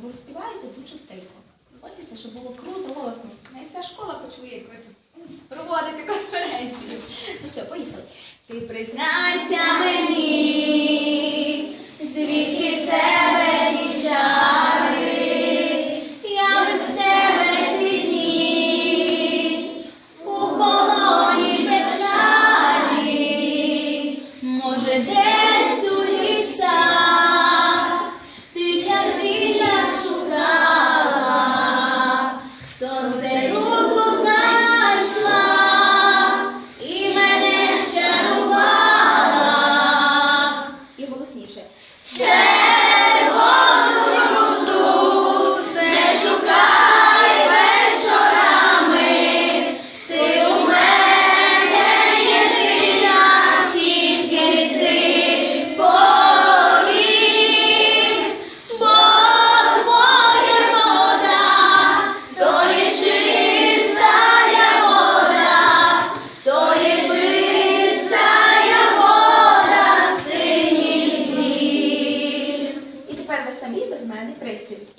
бо ви співаєте дуже тихо. Хочеться, щоб було круто, голосно. Навіть вся школа почує, як ви проводите конференцію. Ну що, поїхали. Ти признайся мені, сонце руку né? De preço.